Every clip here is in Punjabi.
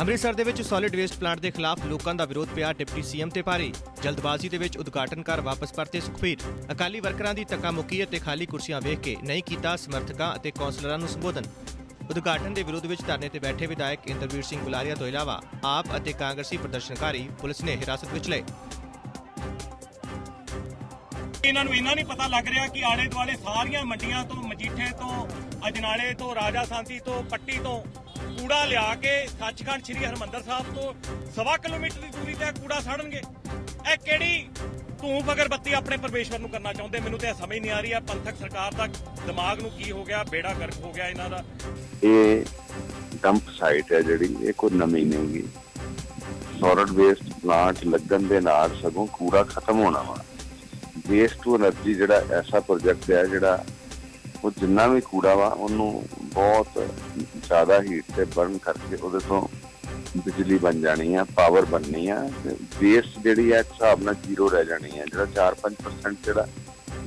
ਅੰਮ੍ਰਿਤਸਰ ਦੇ ਵਿੱਚ ਸੋਲਿਡ ਵੇਸਟ ਪਲਾਂਟ ਦੇ ਖਿਲਾਫ ਲੋਕਾਂ ਦਾ ਵਿਰੋਧ ਪਿਆ ਡਿਪਟੀ ਸੀਐਮ ਤੇ ਭਾਰੀ। ਜਲਦਬਾਜ਼ੀ ਦੇ ਵਿੱਚ ਉਦਘਾਟਨ ਕਰ ਵਾਪਸ ਪਰਤੇ ਸੁਖਬੀਰ। ਅਕਾਲੀ ਵਰਕਰਾਂ ਦੀ ਧੱਕਾ ਅਤੇ ਖਾਲੀ ਕੁਰਸੀਆਂ ਵੇਖ ਕੇ ਨਹੀਂ ਕੀਤਾ ਸਮਰਥਕਾਂ ਅਤੇ ਕੌਂਸਲਰਾਂ ਨੂੰ ਸੰਬੋਧਨ। ਉਦਘਾਟਨ ਦੇ ਵਿਰੋਧ ਵਿੱਚ ਧਰਨੇ ਤੇ ਬੈਠੇ ਵਿਧਾਇਕ ਇੰਦਰਵੀਰ ਸਿੰਘ ਗੁਲਾਰੀਆ ਤੋਂ ਇਲਾਵਾ ਆਪ ਅਤੇ ਕਾਂਗਰਸੀ ਪ੍ਰਦਰਸ਼ਨਕਾਰੀ ਪੁਲਿਸ ਨੇ ਹਿਰਾਸਤ ਵਿੱਚ ਲਏ। ਇਹਨਾਂ ਨੂੰ ਇਹਨਾਂ ਨਹੀਂ ਪਤਾ ਲੱਗ ਰਿਹਾ ਕਿ ਆਲੇ ਦੁਆਲੇ ਸਾਰੀਆਂ ਮੰਡੀਆਂ ਤੋਂ, ਮਜੀਠੇ ਤੋਂ, ਅਜਨਾਲੇ ਤੋਂ, ਰਾਜਾ ਸਾਂਸੀ ਤੋਂ, ਪੱਟੀ ਤੋਂ ਕੂੜਾ ਲਿਆ ਕੇ ਸੱਚਖੰਡ ਸ੍ਰੀ ਹਰਮੰਦਰ ਸਾਹਿਬ ਤੋਂ ਸਵਾ ਕਿਲੋਮੀਟਰ ਦੀ ਦੂਰੀ ਤੇ ਕੂੜਾ ਸਾੜਨਗੇ। ਇਹ ਕਿਹੜੀ ਧੂਮ ਅਗਰਬੱਤੀ ਆਪਣੇ ਪਰਮੇਸ਼ਵਰ ਨੂੰ ਕਰਨਾ ਚਾਹੁੰਦੇ? ਮੈਨੂੰ ਤੇ ਸਮਝ ਨਹੀਂ ਆ ਰਹੀ ਆ, ਪੰਥਕ ਸਰਕਾਰ ਦਾ ਦਿਮਾਗ ਨੂੰ ਕੀ ਹੋ ਗਿਆ, ਬੇੜਾ ਗਰਕ ਹੋ ਗਿਆ ਇਹਨਾਂ ਦਾ। ਇਹ ਡੰਪ ਸਾਈਟ ਹੈ ਜਿਹੜੀ, ਇਹ ਕੋਈ ਨਵੀਂ ਨਹੀਂਗੀ ਸੌਲਡ ਵੇਸਟ ਪਲਾਂਟ ਲੱਗਣ ਦੇ ਨਾਲ ਸਗੋਂ ਕੂੜਾ ਖਤਮ ਹੋਣਾ ਵਾ। ਵੇਸਟ ਟੂ એનર્ਜੀ ਜਿਹੜਾ ਐਸਾ ਪ੍ਰੋਜੈਕਟ ਹੈ ਜਿਹੜਾ ਉਹ ਜਿੰਨਾ ਵੀ ਕੂੜਾ ਵਾ, ਉਹਨੂੰ ਬਹੁਤ ਜ਼ਿਆਦਾ ਹੀਟ ਤੇ ਬਰਨ ਕਰਕੇ ਉਹਦੇ ਤੋਂ ਬਿਜਲੀ ਬਣ ਜਾਣੀ ਆ ਪਾਵਰ ਬਣਨੀ ਆ ਵੇਸਟ ਜਿਹੜੀ ਹੈ ਇੱਕ ਹਿਸਾਬ ਨਾਲ ਜ਼ੀਰੋ ਰਹਿ ਜਾਣੀ ਹੈ ਜਿਹੜਾ 4-5% ਜਿਹੜਾ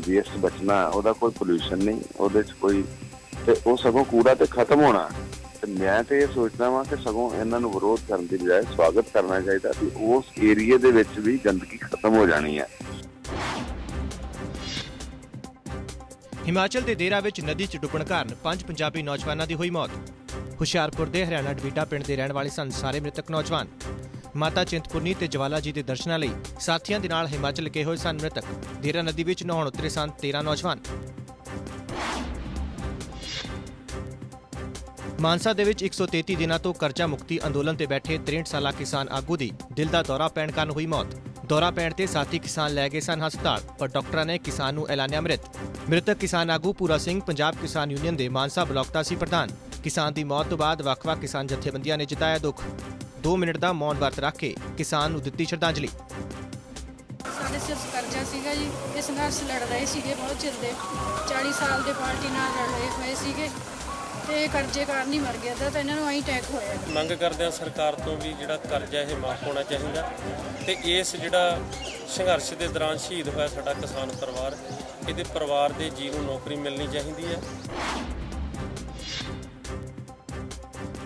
ਵੇਸਟ ਬਚਣਾ, ਉਹਦਾ ਕੋਈ ਪੋਲੂਸ਼ਨ ਨਹੀਂ, ਉਹਦੇ 'ਚ ਕੋਈ ਤੇ ਉਹ ਸਗੋਂ ਕੂੜਾ ਤੇ ਖਤਮ ਹੋਣਾ। ਤੇ ਮੈਂ ਤੇ ਇਹ ਸੋਚਦਾ ਵਾਂ ਕਿ ਸਗੋਂ ਇਹਨਾਂ ਨੂੰ ਵਿਰੋਧ ਕਰਨ ਦੀ ਬਜਾਏ ਸਵਾਗਤ ਕਰਨਾ ਚਾਹੀਦਾ ਕਿ ਉਸ ਏਰੀਏ ਦੇ ਵਿੱਚ ਵੀ ਗੰਦਗੀ ਖਤਮ ਹੋ ਜਾਣੀ ਹੈ ਹਿਮਾਚਲ ਦੇ ਦੇਰਾ ਵਿੱਚ ਨਦੀ 'ਚ ਡੁੱਬਣ ਕਾਰਨ ਪੰਜ ਪੰਜਾਬੀ ਨੌਜਵਾਨਾਂ ਦੀ ਹੋਈ ਮੌਤ। ਹੁਸ਼ਿਆਰਪੁਰ ਦੇ ਹਰਿਆਣਾ ਡਵੀਡਾ ਪਿੰਡ ਦੇ ਰਹਿਣ ਵਾਲੇ ਸਨ ਸਾਰੇ ਮ੍ਰਿਤਕ ਨੌਜਵਾਨ। ਮਾਤਾ ਚਿੰਤਪੁਰਨੀ ਤੇ ਜਵਾਲਾ ਜੀ ਦੇ ਦਰਸ਼ਨਾਂ ਲਈ ਸਾਥੀਆਂ ਦੇ ਨਾਲ ਹਿਮਾਚਲ ਗਏ ਹੋਏ ਸਨ ਮ੍ਰਿਤਕ। ਦੇਰਾ ਨਦੀ ਵਿੱਚ ਨਹਾਉਣ ਉਤਰੇ ਸਨ 13 ਨੌਜਵਾਨ। ਮਾਨਸਾ ਦੇ ਵਿੱਚ 133 ਦਿਨਾਂ ਤੋਂ ਕਰਜ਼ਾ ਮੁਕਤੀ ਅੰਦੋਲਨ ਤੇ ਬੈਠੇ 63 ਸਾਲਾ ਕਿਸਾਨ ਆਗੂ ਦੀ ਦਿਲ ਦਾ ਦੌਰਾ ਪੈਣ ਕਾਰਨ ਹੋਈ ਮੌਤ। ਦੌਰਾ ਪੈਣ ਤੇ ਸਾਥੀ ਕਿਸਾਨ ਲੈ ਗਏ ਸਨ ਹਸਪਤਾਲ, ਪਰ ਡਾਕਟਰਾਂ ਨੇ ਕਿਸਾਨ ਨੂੰ ਐਲਾਨਿਆ ਮ੍ਰਿਤ। ਮ੍ਰਿਤਕ ਕਿਸਾਨ ਆਗੂ ਪੂਰਾ ਸਿੰਘ, ਪੰਜਾਬ ਕਿਸਾਨ ਯੂਨੀਅਨ ਦੇ ਮਾਨਸਾ ਬਲਾਕ ਦਾ ਸੀ ਪ੍ਰਧਾਨ। ਕਿਸਾਨ ਦੀ ਮੌਤ ਤੋਂ ਬਾਅਦ ਵੱਖ-ਵੱਖ ਕਿਸਾਨ ਜਥੇਬੰਦੀਆਂ ਨੇ ਜਤਾਇਆ ਦੁੱਖ। 2 ਮਿੰਟ ਦਾ ਮੌਨ ਵਰਤ ਰੱਖ ਕੇ ਕਿਸਾਨ ਨੂੰ ਦਿੱਤੀ ਸ਼ਰਧਾਂਜਲੀ। ਸਾਡੇ ਸਿਰ ਕਰਜ਼ਾ ਸੀਗਾ ਜੀ, ਇਹ ਸੰਘਰਸ਼ ਲੜ ਰਹੇ ਸੀਗੇ ਬਹੁਤ ਚਿਰ ਦੇ। 40 ਸਾਲ ਦੇ ਪਾਰਟੀ ਨਾਲ ਲੜ ਰਹੇ ਹੋਏ ਸੀਗੇ। ਤੇ ਇਹ ਕਰਜ਼ੇ ਕਾਰਨ ਹੀ ਮਰ ਗਿਆ ਤਾਂ ਇਹਨਾਂ ਨੂੰ ਐਂ ਅਟੈਕ ਹੋਇਆ। ਮੰਗ ਕਰਦੇ ਹਾਂ ਸਰਕਾਰ ਤੋਂ ਵੀ ਜਿਹੜਾ ਕਰਜ਼ਾ ਇਹ ਮਾਫ ਹੋਣਾ ਚਾਹੀਦਾ ਤੇ ਇਸ ਜਿਹੜਾ ਸੰਘਰਸ਼ ਦੇ ਦੌਰਾਨ ਸ਼ਹੀਦ ਹੋਇਆ ਸਾਡਾ ਕਿਸਾਨ ਪਰਿਵਾਰ ਇਹਦੇ ਪਰਿਵਾਰ ਦੇ ਜੀਅ ਨੂੰ ਨੌਕਰੀ ਮਿਲਣੀ ਚਾਹੀਦੀ ਹੈ।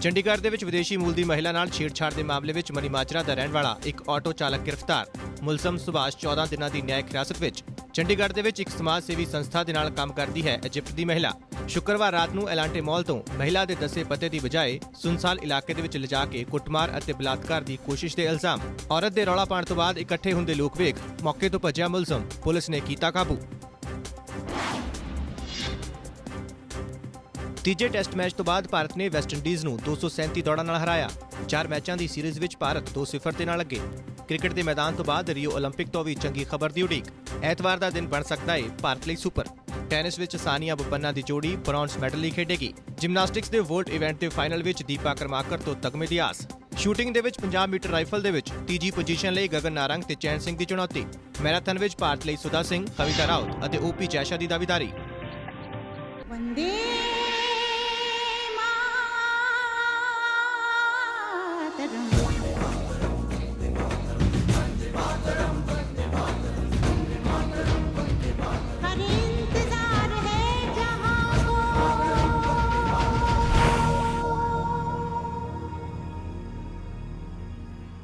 ਚੰਡੀਗੜ੍ਹ ਦੇ ਵਿੱਚ ਵਿਦੇਸ਼ੀ ਮੂਲ ਦੀ ਮਹਿਲਾ ਨਾਲ ਛੇੜਛਾੜ ਦੇ ਮਾਮਲੇ ਵਿੱਚ ਮਨੀ ਮਾਜਰਾ ਦਾ ਰਹਿਣ ਵਾਲਾ ਇੱਕ ਆਟੋ ਚਾਲਕ ਗ੍ਰਿਫਤਾਰ। ਮੁਲਜ਼ਮ ਸੁਭਾਸ਼ 14 ਦਿਨਾਂ ਦੀ ਨਿਆਇਕ ਹਿਰਾਸਤ ਵਿੱਚ ਚੰਡੀਗੜ੍ਹ ਦੇ ਵਿੱਚ ਇੱਕ ਸਮਾਜ ਸੇਵੀ ਸੰਸਥਾ ਦੇ ਨਾਲ ਕੰਮ ਕਰਦੀ ਹੈ ਇਜਿਪਟ ਦੀ ਮਹਿਲਾ। ਸ਼ੁੱਕਰਵਾਰ ਰਾਤ ਨੂੰ ਐਲਾਂਟੇ ਮਾਲ ਤੋਂ ਮਹਿਲਾ ਦੇ ਦੱਸੇ ਪਤੇ ਦੀ ਬਜਾਏ ਸੁਨਸਾਲ ਇਲਾਕੇ ਦੇ ਵਿੱਚ ਲਿਜਾ ਕੇ ਕੁੱਟਮਾਰ ਅਤੇ ਬਲਾਤਕਾਰ ਦੀ ਕੋਸ਼ਿਸ਼ ਦੇ ਇਲਜ਼ਾਮ ਔਰਤ ਦੇ ਰੌਲਾ ਪਾਉਣ ਤੋਂ ਬਾਅਦ ਇਕੱਠੇ ਹੁੰਦੇ ਲੋਕ ਵੇਖ ਮੌਕੇ ਤੋਂ ਭੱਜਿਆ ਮੁਲਜ਼ਮ ਪੁਲਿਸ ਨੇ ਕੀਤਾ ਕਾਬੂ ਤੀਜੇ ਟੈਸਟ ਮੈਚ ਤੋਂ ਬਾਅਦ ਭਾਰਤ ਨੇ ਵੈਸਟਇੰਡੀਜ਼ ਨੂੰ 237 ਦੌੜਾਂ ਨਾਲ ਹਰਾਇਆ ਚਾਰ ਮੈਚਾਂ ਦੀ ਸੀਰੀਜ਼ ਵਿੱਚ ਭਾਰਤ 2-0 ਦੇ ਨਾਲ ਅੱਗੇ ਕ੍ਰਿਕਟ ਦੇ ਮੈਦਾਨ ਤੋਂ ਬਾਅਦ ਰੀਓ 올림픽 ਤੋਂ ਵੀ ਚੰਗੀ ਖਬਰ ਦੀ ਉਡੀਕ ਐਤਵਾਰ ਦਾ ਦਿਨ ਬਣ ਸਕਦਾ ਹੈ ਭਾਰਤ ਲਈ ਸੁਪਰ ਟੈਨਿਸ ਵਿੱਚ ਸਾਨੀਆ ਬਪੰਨਾ ਦੀ ਜੋੜੀ ਬ੍ਰੌਂਜ਼ ਮੈਡਲ ਲਈ ਖੇਡੇਗੀ। ਜਿਮਨਾਸਟਿਕਸ ਦੇ ਵਰਲਡ ਇਵੈਂਟ ਦੇ ਫਾਈਨਲ ਵਿੱਚ ਦੀਪਾ ਕਰਮਾਕਰ ਤੋਂ ਤਗਮੇ ਦੀ ਆਸ। ਸ਼ੂਟਿੰਗ ਦੇ ਵਿੱਚ 50 ਮੀਟਰ ਰਾਈਫਲ ਦੇ ਵਿੱਚ ਤੀਜੀ ਪੋਜੀਸ਼ਨ ਲਈ ਗਗਨ ਨਾਰੰਗ ਤੇ ਚੈਨ ਸਿੰਘ ਦੀ ਚੁਣੌਤੀ। ਮੈਰਾਥਨ ਵਿੱਚ ਭਾਰਤ ਲਈ ਸੁਦਾ ਸਿੰਘ, ਕਵਿਤਾ ਰਾਉਤ ਅਤੇ ਓਪੀ ਜੈਸ਼ਾ ਦੀ ਦਾਅਵੇਦਾਰੀ। ਵੰਦੇ